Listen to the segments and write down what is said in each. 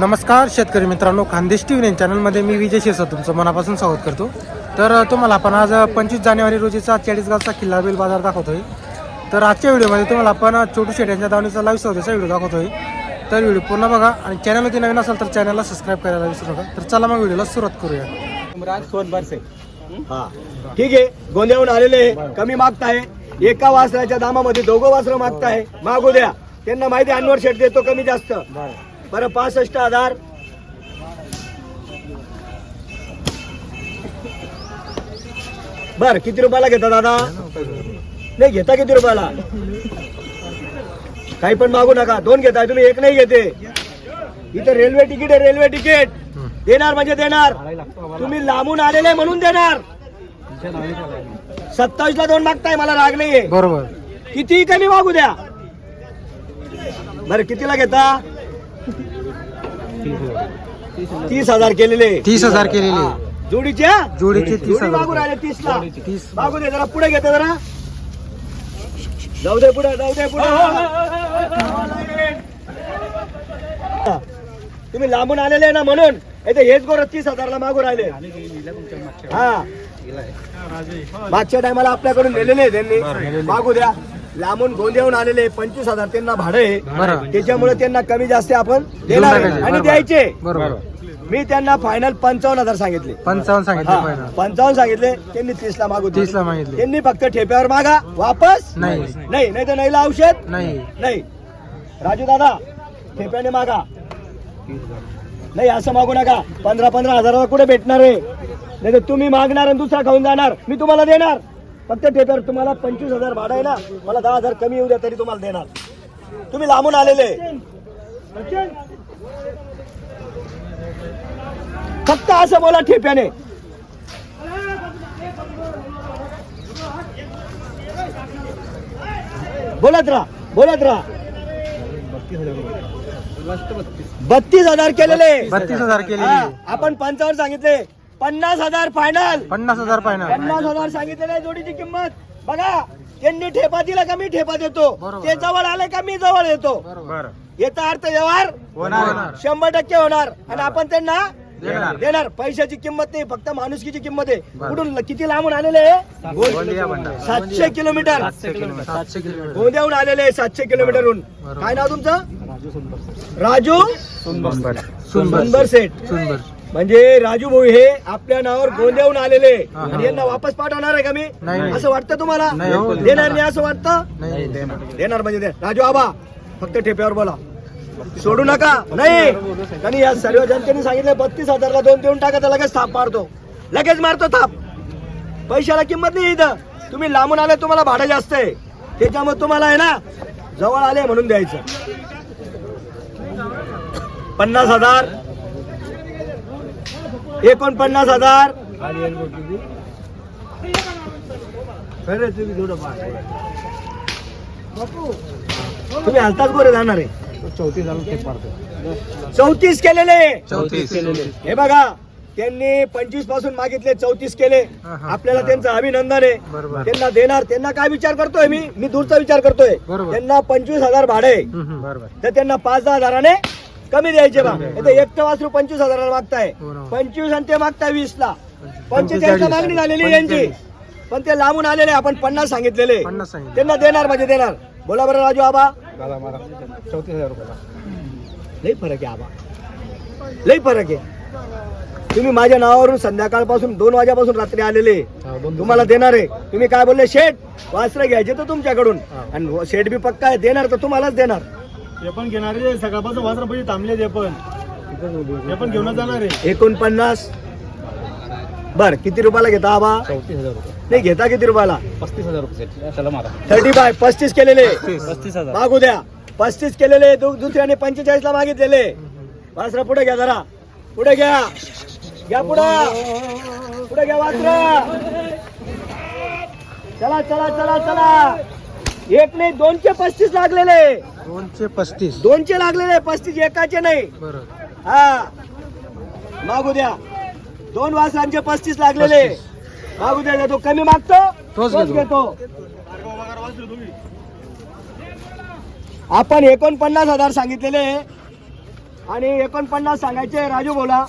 नमस्कार शेतकरी मित्रांनो. खानदेश टी व्ही चॅनलमध्ये मी विजय शिरसा तुमचं मनापासून स्वागत करतो. तर तुम्हाला आपण आज पंचवीस जानेवारी रोजीचा चाळीसगावचा किल्ला बिल बाजार दाखवतोय. तर आजच्या व्हिडिओमध्ये तुम्हाला आपण छोटू शेट यांच्या दावणीचा लाईव्ह सौदेचा व्हिडिओ दाखवतोय. तर व्हिडिओ पूर्ण बघा आणि चॅनलवरती नवीन असेल तर चॅनलला सबस्क्राईब करायला विसरू नका. तर चला मग व्हिडिओला सुरुवात करूया. इम्रान सोनबरसे हा? ठीक आहे. गोंदियाहून आलेले आहे. कमी मागताय. एका वासराच्या दामामध्ये दोघं वासरं मागताय. मागू द्या. त्यांना माहिती आहे, अनवर शेट देतो कमी जास्त. बरं पासष्ट हजार बर किती रुपयाला घेता दादा? नाही घेता किती रुपयाला? काही पण मागू नका. दोन घेताय तुम्ही एक नाही घेते. इथं रेल्वे तिकीट आहे रेल्वे तिकीट. देणार म्हणजे देणार. तुम्ही लांबून आलेले म्हणून देणार. सत्तावीस ला दोन मागताय मला राग नाहीये. बरोबर. किती कमी मागू द्या. बरं कितीला घेता? तीस हजार केलेले. तीस हजार केलेली. हा. जोडीच्या? जोडीचे तीस जोडी मागून रुपये. राहिले तीस ला तीस. मागू दे जरा पुढे घेते जरा. जाऊ दे पुढे जाऊ दे पुढे. तुम्ही लांबून आलेले ना म्हणून इथे हेच गोर तीस हजारला मागून राहिले. हा. मागच्या टायमाला आपल्याकडून नेलेले आहे त्यांनी. मागू द्या. लांबून गोंदियाहून आलेले पंचवीस हजार त्यांना भाडं आहे. त्याच्यामुळे त्यांना कमी जास्त आपण देणार. आणि. द्यायचे. बरोबर. मी त्यांना फायनल पंचावन्न हजार सांगितले. पंचावन्न सांगितले पंचावन्न सांगितले. त्यांनी तीस ला मागू दिले. तीस ला मागितले. त्यांनी फक्त ठेप्यावर मागा. वापस? नाही. नाही नाही तर नाही औषध? नाही. नाही. राजू दादा ठेप्याने मागा. नाही असं मागू नका. पंधरा पंधरा हजाराला कुठे भेटणार आहे? नाही तर तुम्ही मागणार आणि दुसरा खाऊन जाणार. मी तुम्हाला देणार. फक्त ठेप्यावर तुम्हाला पंचवीस हजार भाडं आहे ना मला दहा हजार कमी येऊ द्या तरी तुम्हाला देणार. तुम्ही लांबून आलेले. फक्त असं बोला ठेप्याने. बोलत राहा बोलत राहा. बत्तीस हजार केलेले. बत्तीस हजार केलेली. आपण पंचावन्न सांगितले. पन्नास हजार फायनल पन्नास हजार पाहिजे पन्नास हजार सांगितलेले जोडीची किंमत. बघा त्यांनी ठेपा दिला का मी ठेपा देतो बरोबर. ते जवळ आले का मी जवळ येतो? बरोबर. याचा अर्थ व्यवहार होणार. शंभर टक्के होणार. आणि आपण त्यांना देणार. देणार. पैशाची किंमत नाही फक्त माणुसकीची किंमत आहे. बरं. कुठून किती लांबून आलेले आहे? गोंदिया बंडा. सातशे किलोमीटर. सातशे गोंदियाहून आलेले आहे सातशे किलोमीटरहून. बरोबर. काय नाव तुमचं? राजू सुनबर सुंदर सेठ सुनबर म्हणजे राजू भाऊ हे आपल्या नावावर गोंदियाहून आलेले. आणि यांना वापस पाठवणार आहे का मी. असं वाटतं तुम्हाला. देणार नाही. असं वाटतं? देणार म्हणजे राजू आबा फक्त ठेप्यावर बोला. सोडू नका. नाही. त्यांनी या सर्व जनतेने सांगितलं बत्तीस हजारला दोन देऊन टाका तर लगेच थाप मारतो. लगेच मारतो थाप. पैशाला किंमत नाही इथं. तुम्ही लांबून आले तुम्हाला भाडं जास्त आहे. त्याच्यामुळे तुम्हाला आहे ना जवळ आले म्हणून द्यायचं. पन्नास हजार. एकोणपन्नास हजार. तुम्ही हलताच गोरे जाणार आहे. चौतीस केलेले. चौतीस. हे बघा त्यांनी पंचवीसपासून मागितले चौतीस केले. आपल्याला त्यांचं अभिनंदन आहे. त्यांना देणार त्यांना काय विचार करतोय मी? मी दूरचा विचार करतोय. त्यांना पंचवीस हजार भाडे तर त्यांना पाच दहा हजाराने कमी द्यायचे बा. इथे एकटं वासरू पंचवीस हजाराला मागताय. हो. पंचवीस आणि ते मागताय वीस ला. पंचेचाळीस. ला मागणी झालेली आहे यांची. पण ते लांबून आलेले आपण पन्नास सांगितलेले. त्यांना देणार म्हणजे देणार. बोला बरं राजू आबा. चौतीस हजार रुपये लई फरक आहे आबा. लई फरक आहे. तुम्ही माझ्या नावावरून संध्याकाळपासून दोन वाजेपासून रात्री आलेले. तुम्हाला देणार आहे. तुम्ही काय बोलले शेठ? वासरं घ्यायचे तर तुमच्याकडून. आणि शेठ बी पक्का आहे. देणार तर तुम्हालाच देणार. ते पण घेणारे सकाळपासून वाजरा पैसे थांबले ते पण. ते पण घेऊनच जाणार आहे. एकोणपन्नास. बर किती रुपयाला घेता आबा? चौतीस हजार रुपये. नाही घेता किती रुपयाला? पस्तीस हजार रुपये चला मारा. थर्टी फाय पस्तीस केलेले. पस्तीस हजार. मागू द्या. पस्तीस केलेले दु- दुसऱ्याने पंचेचाळीस ला मागितलेले. वासरा पुढे घ्या जरा. पुढे घ्या. घ्या पुढं. पुढे घ्या वासरा. चला चला चला चला. एक नाही दोनशे पस्तीस लागलेले. दोनशे पस्तीस. दोनशे लागलेले पस्तीस एकाचे नाही. बरोबर हा. मागू द्या. दोन वासरांचे पस्तीस लागलेले. मागू द्या तो कमी मागतो? तोच तोच घेतो. घेतो. आपण एकोणपन्नास हजार सांगितलेले. आणि एकोणपन्नास सांगायचे राजू बोला.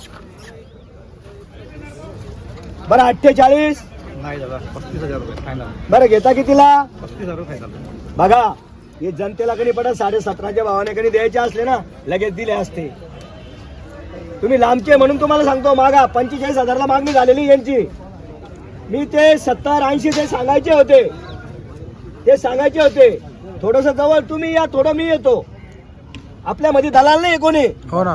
बरं अठ्ठेचाळीस. नाही दादा पस्तीस हजार रुपये फायनल बरं घेता कितीला? पस्तीस हजार रुपये फायनल बघा हे जनतेला कधी पडत साडे सतराच्या भावाने कधी द्यायचे असले ना लगेच दिले असते. तुम्ही लांबचे म्हणून तुम्हाला सांगतो मागा पंचेचाळीस हजारला मागणी झालेली यांची. मी ते सत्तर ऐंशी ते सांगायचे होते ते सांगायचे होते. थोडस जवळ तुम्ही या थोडं मी येतो. आपल्यामध्ये दलाल नाही कोणी? हो ना.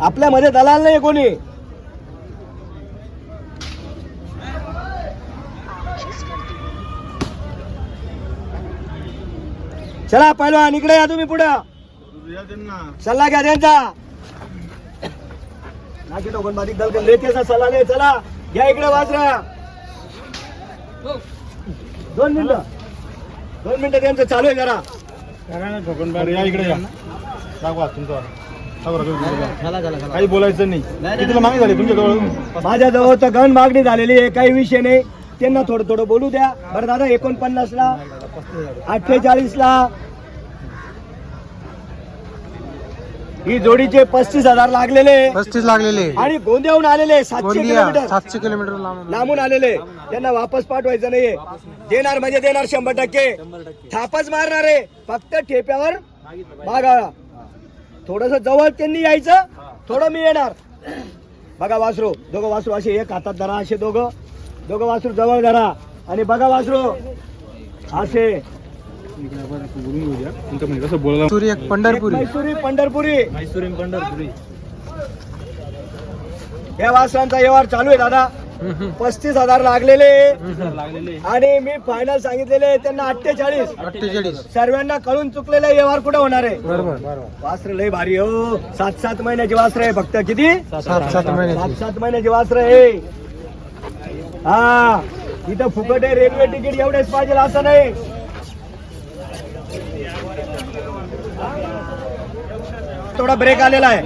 आपल्यामध्ये दलाल नाही कोणी? चला पहिलवान इकडे या तुम्ही पुढे. सल्ला घ्या त्यांचा. नाकी टोकन बाधिक दल लेतेचा सल्ला चला. घ्या इकडे वाजरा दोन मिनिटं. दोन मिनिटं त्यांचं चालू आहे जरा. या इकडे या. दाखवा तुमचा. काही बोलायचं नाही. कितीला मागणी झाली तुमच्याजवळ माझ्या जवळ तर गण मागणी झालेली आहे काही विषय नाही. त्यांना थोडं थोडं बोलू द्या. बरं दादा एकोणपन्नास ला अठ्ठेचाळीस ला ही जोडीचे पस्तीस हजार लागलेले. पस्तीस लागलेले. आणि गोंदियाहून आलेले सातशे गोंदिया किलोमीटर. सातशे किलोमीटर लांब. लांबून आलेले. त्यांना वापस पाठवायचं नाहीये. देणार म्हणजे देणार शंभर टक्के. थापच मारणार. आहे फक्त ठेप्यावर मागा थोडस जवळ त्यांनी यायचं. थोडं मी येणार. बघा वासरू. दोघं वासरू असे एक हातात धरा असे दोघं. दोघं वासरू जवळ धरा. आणि बघा वासरू. असे. एक पंढरपुरी. मैसुरी पंढरपुरी. मैसूर पंढरपुरी. या वासरांचा व्यवहार चालू आहे दादा. पस्तीस हजार लागलेले. आणि मी फायनल सांगितलेले त्यांना अठ्ठेचाळीस. अठ्ठेचाळीस. सर्वांना कळून चुकलेला व्यवहार कुठे होणार आहे? बरोबर. वासर लय भारी हो. सात सात महिन्याची वासर आहे फक्त किती? सात सात सात महिन्याची. सात महिन्याची वासर आहे. हा. इथं फुकट आहे रेल्वे तिकीट एवढेच पाहिजे असं नाही. थोडा ब्रेक आलेला आहे.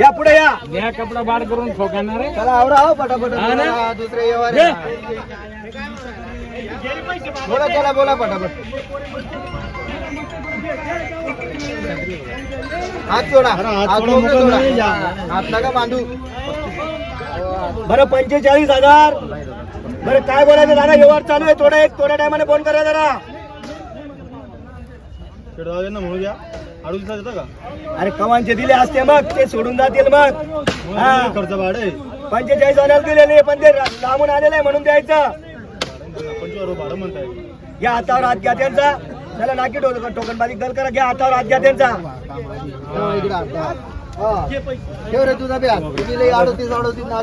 या पुढे या. या कपडा बाड करून ठोकणार चला आवरा हो पटापट दुसरे व्यवहार आहे. बोला चला बोला पटापट. हात जोडा. हात मोकळे जोडा. हात नका बांधू बरं पंचेचाळीस हजार. बरं काय बोलायचं दादा? व्यवहार चालू आहे थोडा एक थोड्या टायमाने फोन करा जरा. अरे कमांचे दिले असते मग ते सोडून जातील मग. हा खर्च भाडे पंचेचाळीस हजार दिलेले पण ते लांबून आलेले आहे म्हणून द्यायचं. घ्या हातावर हात घ्या त्यांचा. त्याला नाकी टोकन टोकन बारीक दल करा घ्या हातावर हात घ्या त्यांचा. तुझा ना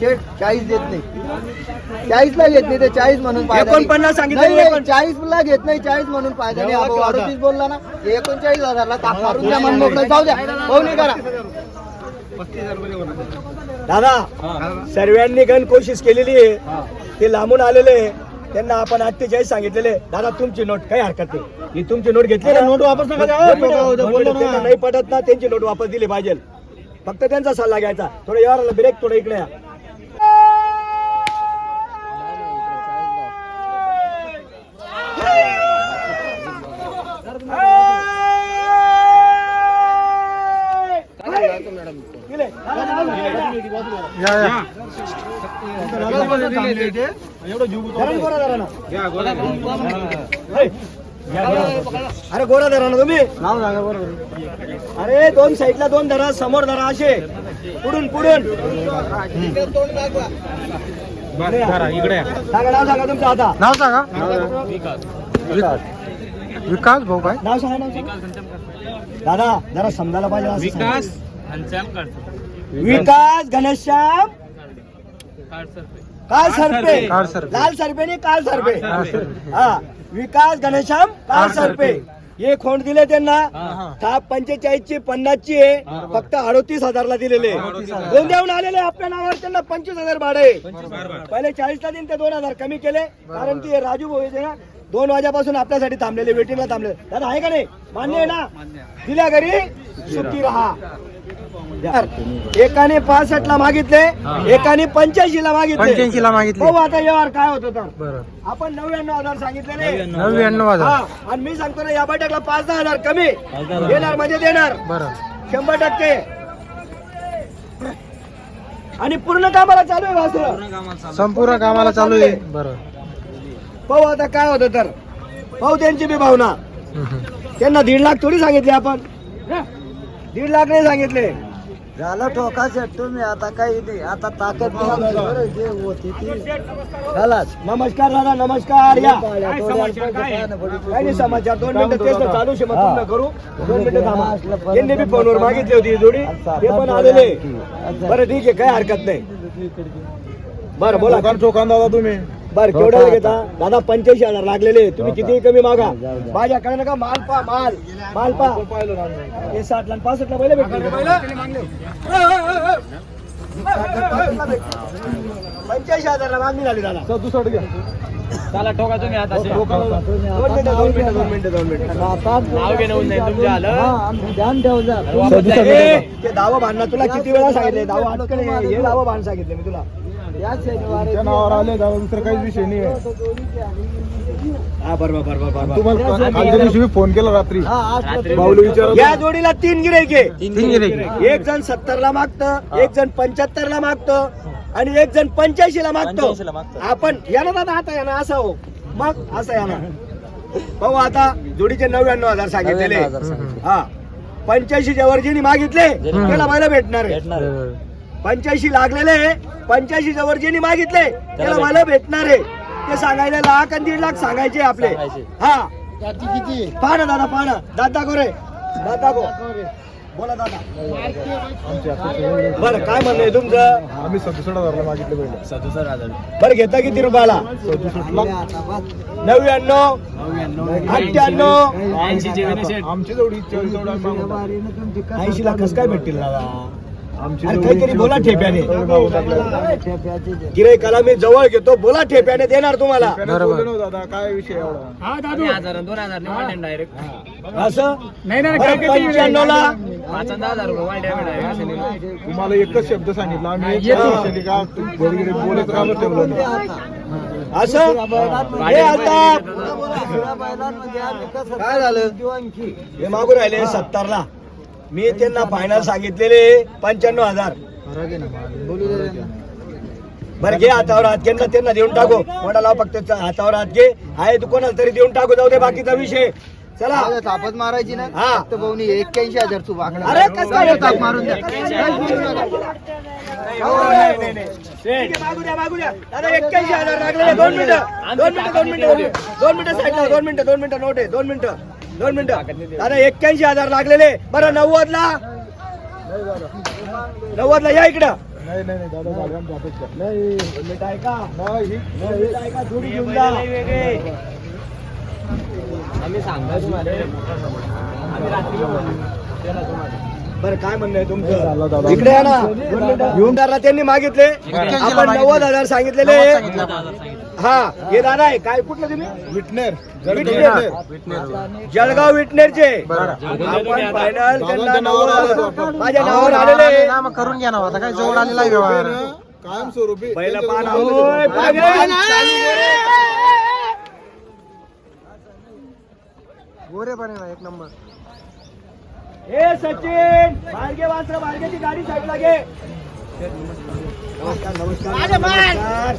शेट चाळीस देत नाही. चाळीस ला घेत नाही ते चाळीस म्हणून. एकोणपन्नास सांगितलं नाही, नाही, एकोण- चाळीस ला घेत नाही चाळीस म्हणून फायदा नाही अडोतीस बोलला ना एकोणचाळीस हजारला ताप मारून द्या मन मोकळं जाऊ द्या. हो नाही करा. दादा सर्वांनी गण कोशिश केलेली आहे. ते लांबून आलेले. त्यांना आपण अठ्ठेचाळीस सांगितलेले दादा तुमची नोट काही हरकत नाही. ही तुमची नोट घेतली ना. नोट वापस नाही पटत ना त्यांची नोट वापस दिली पाहिजे. फक्त त्यांचा सल्ला घ्यायचा. थोडं यावर ब्रेक थोडं इकडे या दिले. गोरा धरा ना. अरे गोरा धरा ना तुम्ही. अरे दोन साईडला दोन धरा समोर धरा असे. पुढून पुढून. धरा, इकडे या. सांगा नाव सांगा तुमचं आता. नाव सांगा. विकास विकास भाऊ काय? नाव सांगा नाव सांगा. दादा जरा समजायला पाहिजे सांगा. विकास घनश्याम. काल सरपे. काळ सरपे. लाल सरपे नाही काल सरपे. काळ सरपे. हा. विकास घनश्याम काल सरपे. हे खोंड दिले त्यांना. हा. थाप पंचेचाळीस ची पन्नास ची आहे फक्त अडोतीस हजारला दिलेले गोंदियाहून आलेले आपल्या नावावर त्यांना पंचवीस हजार भाडे पहिले चाळीस ला दिन ते दोन हजार कमी केले. कारण की हे राजू भाऊ ना दोन वाजेपासून आपल्यासाठी थांबलेले वेटिंगला थांबले दादा आहे का नाही? मान्य आहे ना? दिल्या घरी सुखी राहा. एकाने पासष्ट ला मागितले एकाने पंच्याऐंशी ला मागितले. पंच्याऐंशी ला मागितले. भाऊ आता यावर काय होतं तर. बरं. आपण नव्याण्णव हजार सांगितलेले. नव्याण्णव हजार. हा. आणि मी सांगतो ना या बैठकला पाच दहा हजार कमी. देणार म्हणजे देणार. बरं. शंभर टक्के. आणि पूर्ण कामाला चालू आहे वासर. संपूर्ण कामाला चालू आहे. बरं. पाहू आता काय होतं तर. पाहू त्यांची बी भावना. त्यांना दीड लाख थोडी सांगितले आपण. दीड लाख नाही सांगितले. झालं ठोका सेट तुम्ही आता काही नाही. आता ताकद नाही आमची. बरं, जे होती ती. खलास. नमस्कार दादा नमस्कार. या. काय काही नाही समाचार? दोन मिनिटं तेच तर चालू शे मग पूर्ण करू. दोन मिनिटं थांबा. यांनी बी फोनवर मागितली होती ही जोडी. ते पण आलेले. बरं ठीक आहे. काय हरकत नाही. बरं बोला. ठोकान दादा तुम्ही. बरं केवढ्याला घेता? दादा पंच्याऐंशी हजार लागलेले. तुम्ही किती कमी मागा. माझ्याकडे नका माल पा माल? माल पा. हे साठ ला पासष्ट ला पहिले पंच्याऐंशी हजारला मागणी झाली दादा. सदुसष्ट घ्या दोन मिनिटं दोन मिनिटं दोन मिनिटं दोन मिनिटं. ध्यान ठेव जा ए, ते दावा भांडणं तुला किती वेळा सांगितले दावा अटकले हे दावा भांड सांगितले मी तुला. या शनिवारी त्या नावावर आले दादा दुसरं काहीच विषय नाही आहे हा बरोबर बरोबर बरोबर. तुम्हाला कालच्या दिवशी मी फोन केला रात्री. हा आज बाहुली विचारत या जोडीला तीन गिरायके तीन गिऱ्हाईक. एक जण सत्तर ला मागतं एक जण पंच्याहत्तर ला मागतं आणि एक जण पंच्याऐंशी ला मागतो. आपण या ना दादा आता या ना असं हो. मग असं या ना भाऊ आता जोडीचे नव्याण्णव हजार सांगितलेले. हा. पंच्याऐंशीच्या वर ज्यांनी मागितले त्याला मला भेटणार आहे. पंच्याऐंशी लागलेले पंच्याऐंशीच्या वर ज्यांनी मागितले त्याला मला भेटणार आहे. ते सांगायला लाख आणि दीड लाख सांगायचे आपले. हा. पहा ना दादा पहा ना. दादा गो रे दादा गो बोला दादा. बरं काय म्हणणं तुमचं? आम्ही सदुसष्ट हजारला मागितले पहिले. बरं घेता किती रुपयाला? नव्याण्णव अठ्ठ्याण्णव. आमची जोडी आम्ही मागवतो. ऐंशी लाख कसं काय भेटतील दादा? आमची अरे काहीतरी बोला ठेप्याने. गिरायकाला मी जवळ घेतो. बोला ठेप्याने देणार तुम्हाला. दादा काय विषय असं? पंच्याण्णव ला तुम्हाला एकच शब्द सांगितला. आम्ही का बोलत का ठेवलं नाही? असं? हे आता काय झालं हे मागून राहिले सत्तर ला मी त्यांना फायनल सांगितलेले पंच्याण्णव हजार. बरं घे हातावर हात घेतला त्यांना देऊन टाकू. कोणाला फक्त हातावर हात घे. आहे तू कोणाला तरी देऊन टाकू जाऊ दे बाकीचा विषय. चला. आता थापत मारायची ना? हा. फक्त भाऊनी एक्क्याऐंशी हजार तू बाकडा. अरे कसं काय? थाप मारून द्या. मागू मागू दादा एक्क्याऐंशी हजार लागलेले. दोन मिनिटं. दोन मिनिटं दोन मिनिटं. दोन मिनिटं साईडला दोन मिनिटं दोन मिनिटं नोट आहे दोन मिनिटं. दोन मिनिटं. दादा एक्क्याऐंशी हजार लागलेले. बरं नव्वद ला नव्वद ला या इकडं. नाही दादा बरं काय म्हणणं आहे तुमचं. इकडे या ना. घेऊन त्यांनी मागितले. आपण नव्वद हजार सांगितलेले. हा हे दादा आहे. काय कुठलं तुम्ही? विटनेर. विटनेर. विटनेर. जळगाव विटनेरचे. आपण फायनल त्यांना नावावर आलं. माझ्या नावावर आलेले. नाम करून घ्या ना आता काय जवळ आलेला आहे व्यवहार. कायम स्वरूपी पहिला पान होय. गोरे पण आहे ना एक नंबर. ए सचिन बारगे वासरा बारगेची गाडी साईडला घे. नमस्कार नमस्कार. नमस्कार.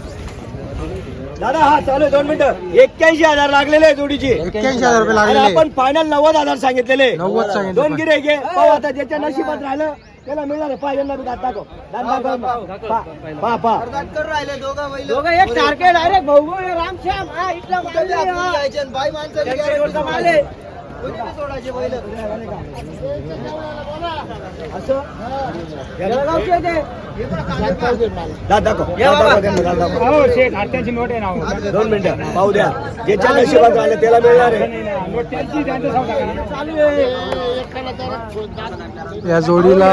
दादा हा चालू आहे, दोन मिनिटं. एक्क्याऐंशी हजार लागलेले आहे जोडीची. एक्क्याऐंशी हजार रुपये आणि लागलेले आपण फायनल नव्वद हजार सांगितलेले. नव्वद सांगितले दोन गिरे घे पाहू आता ज्याच्या नशिबात राहिलं त्याला मिळणार आहे. पहा यांना बी दात दाखव. दात दाखव. राहिले दोघं बैल दोघं एक सारखे डायरेक्ट भाऊ रामश्याम हा इथला माणसं माल दाखव. दोन मिनिटं पाहू द्या. ज्याच्या नशिबात राहिलं त्याला मिळणार आहे. या जोडीला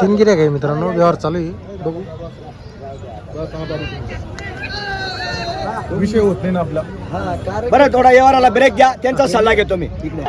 तीन गिऱ्हाईक आहे मित्रांनो. व्यवहार चालू आहे. बघू. विषय होत नाही ना आपला. बरं थोडा व्यवहाराला ब्रेक घ्या. त्यांचा सल्ला घेतो मी. इकडे